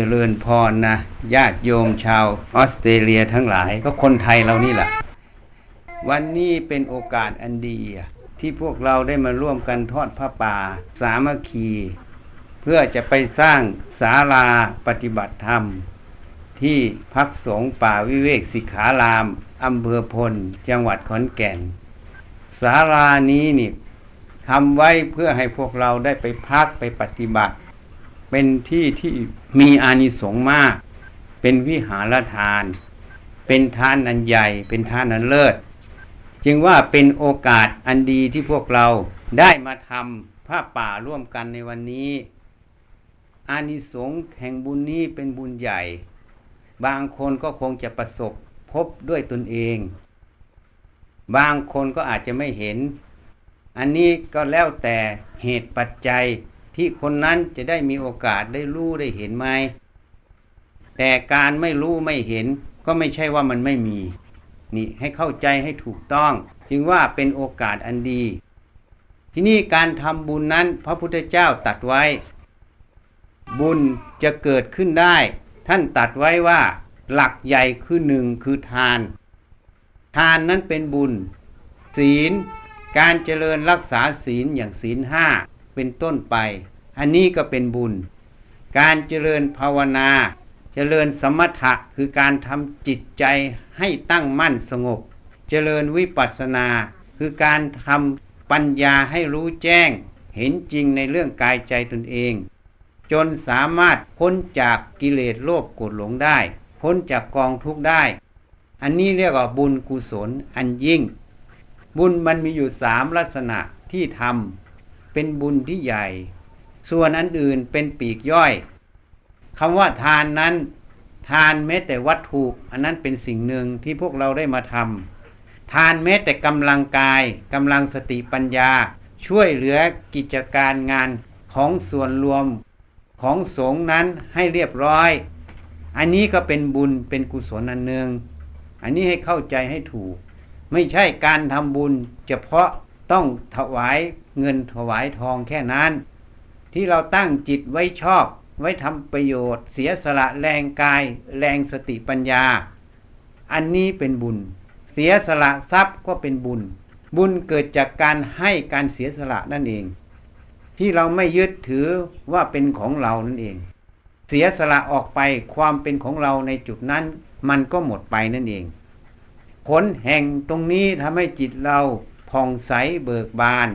เจริญพรนะญาติโยมชาวออสเตรเลียทั้งหลาย ก็คนไทยเรานี่แหละ วันนี้เป็นโอกาสอันดี ที่พวกเราได้มาร่วมกันทอดผ้าป่า สามัคคี เพื่อจะไปสร้างศาลาปฏิบัติธรรม ที่พักสงฆ์ป่าวิเวกสิกขารามอำเภอพล จังหวัดขอนแก่นศาลานี้นี่ทำไว้เพื่อให้พวกเราได้ไปพักไปปฏิบัติ เป็นที่ที่มีอานิสงส์มาก เป็นวิหารทาน เป็นทานอันใหญ่ เป็นทานอันเลิศ จึงว่าเป็นโอกาสอันดีที่พวกเราได้มาทำผ้าป่าร่วมกันในวันนี้ อานิสงส์แห่งบุญนี้เป็นบุญใหญ่ บางคนก็คงจะประสบพบด้วยตนเอง บางคนก็อาจจะไม่เห็น อันนี้ก็แล้วแต่เหตุปัจจัย ที่คนนั้นจะได้มีโอกาสได้รู้ได้เห็นไหมแต่การไม่รู้ไม่เห็นก็ไม่ใช่ว่ามันไม่มีนี่ให้เข้าใจให้ถูกต้อง จึงว่าเป็นโอกาสอันดี ที่นี่การทำบุญนั้นพระพุทธเจ้าตัดไว้ บุญจะเกิดขึ้นได้ ท่านตัดไว้ว่าหลักใหญ่คือหนึ่งคือทาน ทานนั้นเป็นบุญ ศีล การเจริญรักษาศีลอย่างศีลห้า เป็นต้นไป อันนี้ก็เป็นบุญ การเจริญภาวนา เจริญสมถะคือการทำจิตใจให้ตั้งมั่นสงบ เจริญวิปัสสนา คือการทำปัญญาให้รู้แจ้ง เห็นจริงในเรื่องกายใจตนเอง จนสามารถพ้นจากกิเลสโลภโกรธหลงได้ พ้นจากกองทุกข์ได้ อันนี้เรียกว่าบุญกุศลอันยิ่ง บุญมันมีอยู่สามลักษณะที่ทำ เป็นบุญที่ใหญ่ ส่วนอันอื่นเป็นปีกย่อยคำว่าทานนั้น ทานแม้แต่วัตถุอันนั้นเป็นสิ่งหนึ่งที่พวกเราได้มาทำทานแม้แต่กำลังกายกำลังสติปัญญา ช่วยเหลือกิจการงานของส่วนรวมของสงฆ์นั้นให้เรียบร้อย อันนี้ก็เป็นบุญเป็นกุศลอันหนึ่งอันนี้ให้เข้าใจให้ถูก ไม่ใช่การทำบุญเฉพาะ ต้องถวายเงินถวายทองแค่นั้น ที่เราตั้งจิตไว้ชอบ ไว้ทำประโยชน์ เสียสละแรงกาย แรงสติปัญญา อันนี้เป็นบุญ เสียสละทรัพย์ก็เป็นบุญ บุญเกิดจากการให้การเสียสละนั่นเอง ที่เราไม่ยึดถือว่าเป็นของเรานั่นเอง เสียสละออกไปความเป็นของเราในจุดนั้น มันก็หมดไปนั่นเอง ผลแห่งตรงนี้ทำให้จิตเรา ผ่องใสเบิกบาน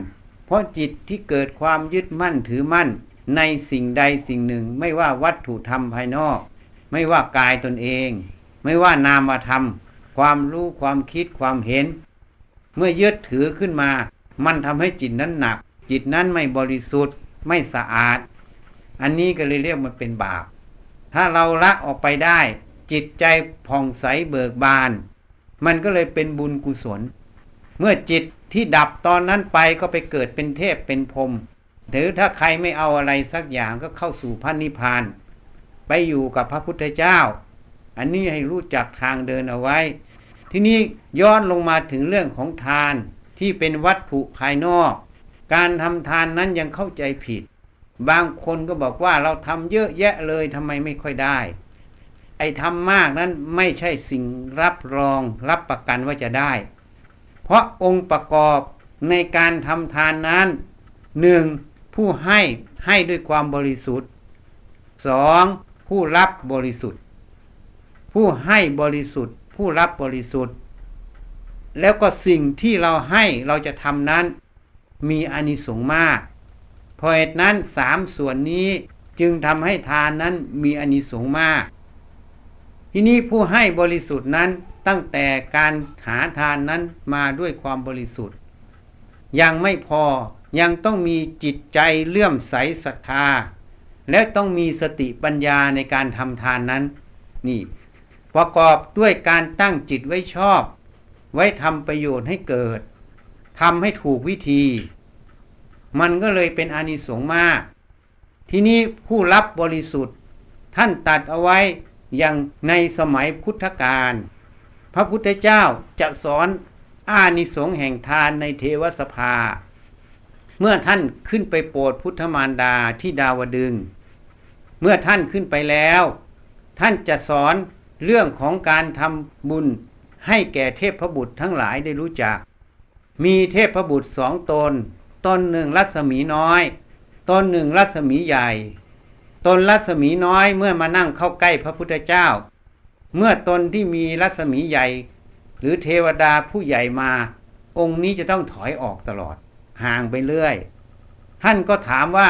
เพราะจิตที่เกิดความยึดมั่นถือมั่น ในสิ่งใดสิ่งหนึ่งไม่ว่าวัตถุธรรมภายนอก ไม่ว่ากายตนเอง ไม่ว่านามธรรมความรู้ความคิดความเห็น เมื่อยึดถือขึ้นมา มันทำให้จิตนั้นหนัก จิตนั้นไม่บริสุทธิ์ไม่สะอาด อันนี้ก็เลยเรียกมันเป็นบาป ถ้าเราละออกไปได้ จิตใจผ่องใสเบิกบาน มันก็เลยเป็นบุญกุศล เมื่อจิตที่ดับตอนนั้นไปก็ไปเกิดเป็นเทพเป็นพรมหรือถ้าใครไม่เอาอะไรสักอย่างก็เข้าสู่พระนิพพาน ไปอยู่กับพระพุทธเจ้า อันนี้ให้รู้จักทางเดินเอาไว้ ที่นี้ย้อนลงมาถึงเรื่องของทานที่เป็นวัตถุภายนอก การทำทานนั้นยังเข้าใจผิด บางคนก็บอกว่าเราทำเยอะแยะเลยทำไมไม่ค่อยได้ ไอ้ทำมากนั้นไม่ใช่สิ่งรับรองรับประกันว่าจะได้ เพราะองค์ประกอบในการทำทานนั้นหนึ่งผู้ให้ให้ด้วยความบริสุทธิ์สองผู้รับบริสุทธิ์ ผู้ให้บริสุทธิ์ ผู้รับบริสุทธิ์ แล้วก็สิ่งที่เราให้เราจะทำนั้นมีอานิสงส์มาก เพราะเหตุนั้นสามส่วนนี้จึงทำให้ทานนั้นมีอานิสงส์มาก ที่นี้ผู้ให้บริสุทธิ์นั้น ตั้งแต่การหาทานนั้นมาด้วยความบริสุทธิ์ ยังไม่พอยังต้องมีจิตใจเลื่อมใสศรัทธา และต้องมีสติปัญญาในการทำทานนั้น นี่ ประกอบด้วยการตั้งจิตไว้ชอบ ไว้ทำประโยชน์ให้เกิดทำให้ถูกวิธี มันก็เลยเป็นอานิสงส์มาก ที่นี้ผู้รับบริสุทธิ์ ท่านตัดเอาไว้อย่างในสมัยพุทธกาล พระพุทธเจ้าจะสอนอานิสงส์แห่งทานในเทวสภา เมื่อท่านขึ้นไปโปรดพุทธมารดาที่ดาวดึง เมื่อท่านขึ้นไปแล้ว ท่านจะสอนเรื่องของการทำบุญให้แก่เทพบุตรทั้งหลายได้รู้จัก มีเทพบุตรสองตน ตนหนึ่งรัศมีน้อย ตนหนึ่งรัศมีใหญ่ ตนรัศมีน้อยเมื่อมานั่งเข้าใกล้พระพุทธเจ้า เมื่อตนที่มีรัศมีใหญ่ หรือเทวดาผู้ใหญ่มา องค์นี้จะต้องถอยออกตลอด ห่างไปเรื่อยท่านก็ถามว่า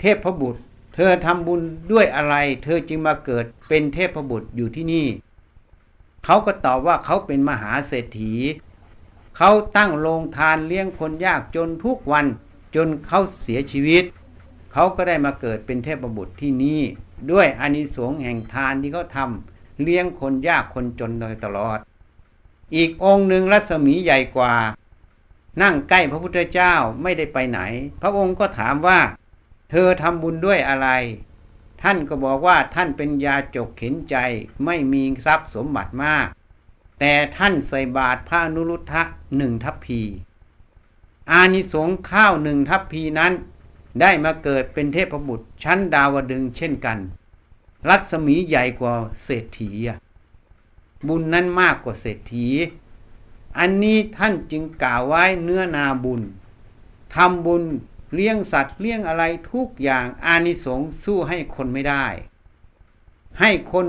เทพบุตร เธอทำบุญด้วยอะไร เธอจึงมาเกิดเป็นเทพบุตรอยู่ที่นี่ เขาก็ตอบว่าเขาเป็นมหาเศรษฐี เขาตั้งโรงทานเลี้ยงคนยากจนทุกวันจนเขาเสียชีวิต เขาก็ได้มาเกิดเป็นเทพบุตรที่นี่ ด้วยอานิสงส์แห่งทานที่เขาทำ เลี้ยงคนยากคนจนโดยตลอด อีกองค์หนึ่งรัศมีใหญ่กว่า นั่งใกล้พระพุทธเจ้าไม่ได้ไปไหน พระองค์ก็ถามว่า เธอทำบุญด้วยอะไร ท่านก็บอกว่าท่านเป็นยาจกเข็นใจไม่มีทรัพย์สมบัติมาก แต่ท่านใส่บาตรพระนุรุทธะหนึ่งทัพพีอานิสงส์ข้าวหนึ่งทัพพีนั้น ได้มาเกิดเป็นเทพบุตรชั้นดาวดึงเช่นกัน รัศมีใหญ่กว่าเศรษฐีอะบุญนั้นมากกว่าเศรษฐี อันนี้ท่านจึงกล่าวไว้เนื้อนาบุญทำบุญเลี้ยงสัตว์เลี้ยงอะไรทุกอย่างอานิสงส์สู้ให้คนไม่ได้ ให้คน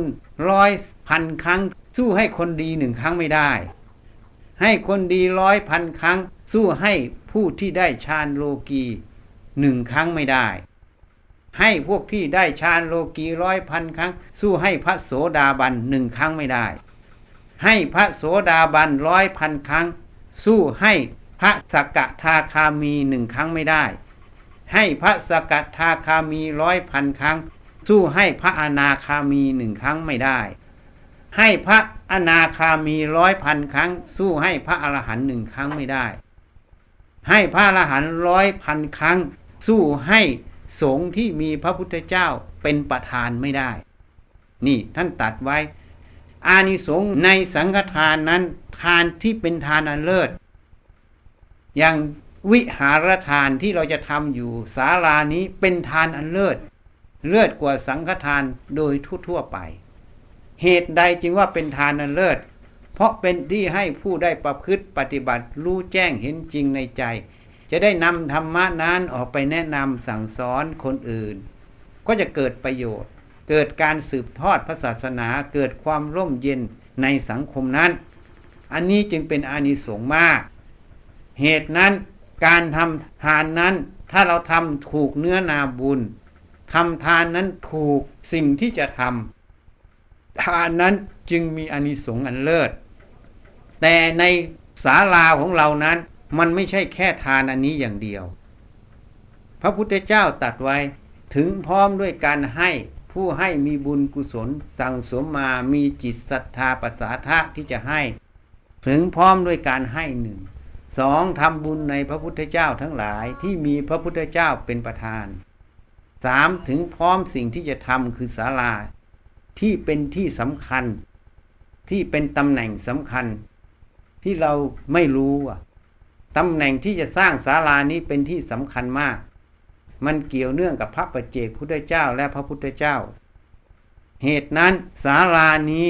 ร้อยพันครั้ง สู้ให้คนดีหนึ่งครั้งไม่ได้ ให้คนดีร้อยพันครั้ง สู้ให้ผู้ที่ได้ฌานโลกีหนึ่งครั้งไม่ได้ ให้พวกที่ได้ฌานโลกีร้อยพันครั้ง สู้ให้พระโสดาบันหนึ่งครั้งไม่ได้ ให้พระโสดาบันร้อยพันครั้ง สู้ให้พระสกทาคามีหนึ่งครั้งไม่ได้ ให้พระสกทาคามีร้อยพันครั้ง สู้ให้พระอนาคามีหนึ่งครั้งไม่ได้ ให้พระอนาคามีร้อยพันครั้ง สู้ให้พระอรหันต์หนึ่งครั้งไม่ได้ ให้พระอรหันต์ร้อยพันครั้ง สู้ให้ สงฆ์ที่มีพระพุทธเจ้าเป็นประธานไม่ได้ นี่ท่านตัดไว้ อานิสงส์ในสังฆทานนั้นทานที่เป็นทานอันเลิศ อย่างวิหารทานที่เราจะทำอยู่ศาลานี้เป็นทานอันเลิศ เลิศกว่าสังฆทานโดยทั่วๆไป เหตุใดจึงว่าเป็นทานอันเลิศ เพราะเป็นที่ให้ผู้ได้ประพฤติปฏิบัติรู้แจ้งเห็นจริงในใจ จะได้นำธรรมะนั้นออกไปแนะนำสั่งสอนคนอื่น ก็จะเกิดประโยชน์ เกิดการสืบทอดพระศาสนาเกิดความร่มเย็นในสังคมนั้น อันนี้จึงเป็นอานิสงส์มาก เหตุนั้นการทำทานนั้น ถ้าเราทำถูกเนื้อนาบุญทำทานนั้นถูกสิ่งที่จะทำทานนั้นจึงมีอานิสงส์อันเลิศ แต่ในศาลาของเรานั้น มันไม่ใช่แค่ทานอันนี้อย่างเดียว พระพุทธเจ้าตรัสไว้ถึงพร้อมด้วยการให้ผู้ให้มีบุญกุศล สั่งสมมามีจิตศรัทธาปัสสาทะที่จะให้ ถึงพร้อมด้วยการให้หนึ่งสองทำบุญในพระพุทธเจ้าทั้งหลายที่มีพระพุทธเจ้าเป็นประธานสามถึงพร้อมสิ่งที่จะทำคือศาลา ที่เป็นที่สำคัญ ที่เป็นตำแหน่งสำคัญ ที่เราไม่รู้อะ ตำแหน่งที่จะสร้างศาลานี้เป็นที่สำคัญมาก มันเกี่ยวเนื่องกับพระปัจเจกพุทธเจ้าและพระพุทธเจ้า เหตุนั้นศาลานี้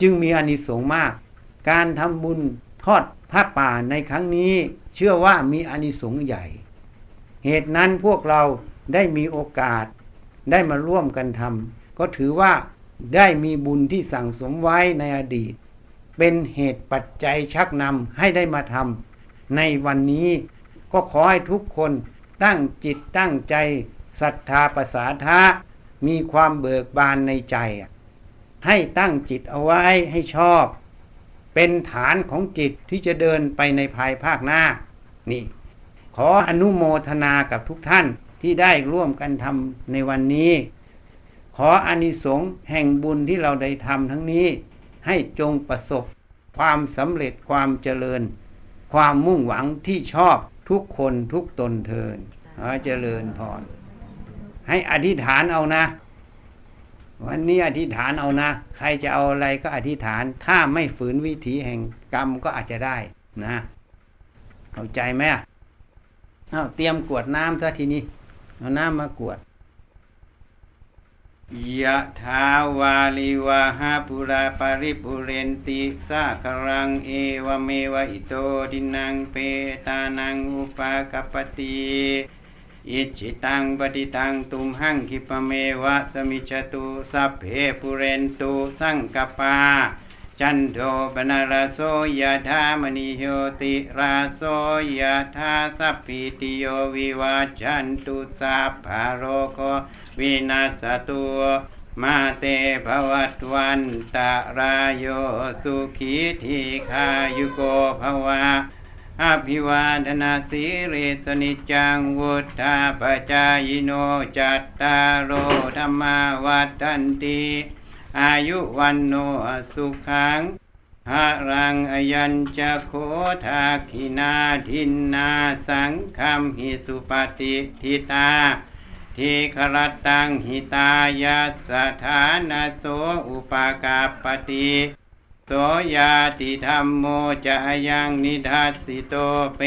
จึงมีอานิสงส์มาก การทำบุญทอดพระป่าในครั้งนี้ เชื่อว่ามีอานิสงส์ใหญ่ เหตุนั้นพวกเราได้มีโอกาสได้มาร่วมกันทำก็ถือว่าได้มีบุญที่สั่งสมไว้ในอดีต เป็นเหตุปัจจัยชักนำให้ได้มาทำ ในวันนี้ ก็ขอให้ทุกคนตั้งจิตตั้งใจศรัทธาประสาทะมีความเบิกบานในใจ ให้ตั้งจิตเอาไว้ให้ชอบ เป็นฐานของจิตที่จะเดินไปในภายภาคหน้า นี่ ขออนุโมทนากับทุกท่านที่ได้ร่วมกันทำในวันนี้ ขออานิสงส์แห่งบุญที่เราได้ทำทั้งนี้ ให้จงประสบความสำเร็จความเจริญ ความมุ่งหวังที่ชอบทุกคนทุกตนเทินขอเจริญพร ให้อธิษฐานเอานะ วันนี้อธิษฐานเอานะ ใครจะเอาอะไรก็อธิษฐาน ถ้าไม่ฝืนวิถีแห่งกรรมก็อาจจะได้นะ เข้าใจไหมเอาเตรียมกวดน้ำซะทีนี้ เอาน้ำมากวด ยะทาวาลิวาหาปุราปาริปุเรนติสาครังเอวเมวะอิโตดินังเปตานังอุปากปติอิจิตังปฏิตังตุมหังคิปเมวะสมิจตุสัพเพปุเรนตุสังกปา จันโทปนารโสยธามณิโยติราโสยธาสัพพิติโยวิวาจันตุสัพพะโรโควินาสตุมาเตภวัตวันตารายโยสุขีทีขายุโกภวะอภิวาทนาสีริสนิจังวุธาปจายโนจัตตารโอธรรมาวัฏันติ อายุวันโนสุขังหารังอยัญจะโคทาคินาทินนาสังคัมหิสุปฏิทิตาทีครตังหิตายาสถานาโสอุปากาปฏิโสยาติธรรมโมจะยังนิทัสสิโตเป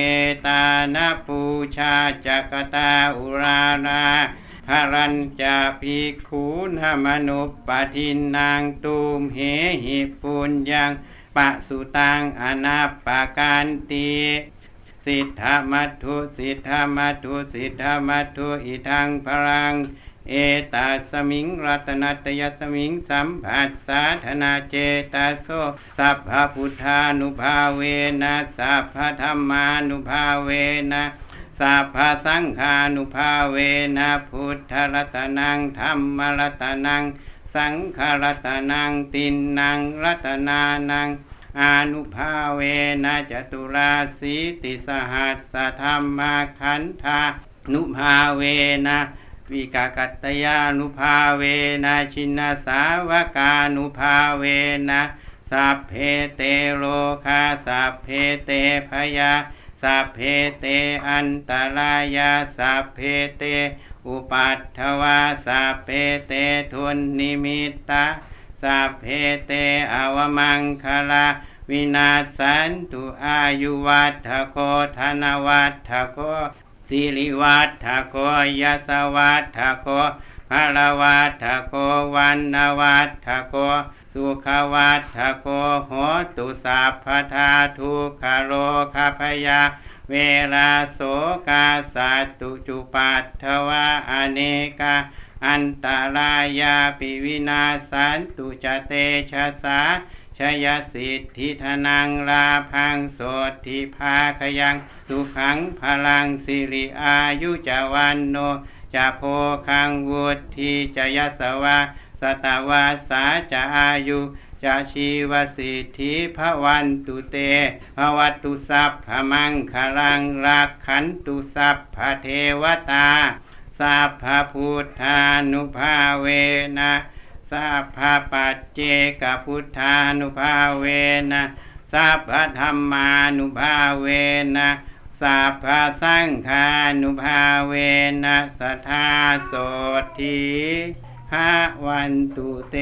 ตานาปูชาจักตาอุรารา หรัญจะภิกขุนมนุปปทินนางตูมเหหิปุญญังปะสุตังอนาปาการตีสิทธามัทุสิทธามัทุสิทธามัทุอิทังพลัง เอตาสมิงรัตนัตยสมิงสัมผัสสาธนาเจตาโสสัพพพุทธานุภาเวนะสัพพธรรมานุภาเวนะ สัพพสังฆานุภาเวนะพุทธรัตนังธรรมรัตนัง สังฆรัตนังตินนังรัตนานังอนุภาเวนะจตุราสีติสหัสสธรรมาขันธานุภาเวนะวิกากัตยานุภาเวนะชินสาวกานุภาเวนะสัพเพเตโลคาสัพเพเตพยา สัพเพเตอันตรายาสัพเพเต อุปัตถวาสัพเพเตทุนนิมิตตาสัพเพเตอวมังคลาวินาสันตุอายุวัฏโคธนวัฏโคสิริวัฏโคยสวัฏโคภารวัฏโควันนวัฏโค สุขวัฏโคโหตุสัพพทาทุคโรคาพยา เวลาโสกาสัตุจุปัตถวาอเนกาอันตรายาปิวินาสันตุจเตชะสาชยสิทธิธนังลาพังโสติภาคยังสุขังพลังสิริอายุจวันโนจะโพคังวุธิจยสวะ สตวาสาจะอายุจะชีวสิทธิพวันตุเตภวัตุสัพพมังคลังรักขันตุสัพพเทวตาสัพพพุทธานุภาเวนะสัพพปัจเจกพุทธานุภาเวนะสัพพธรรมานุภาเวนะสัพพสังฆานุภาเวนะสัทธาโสที หวันตุเต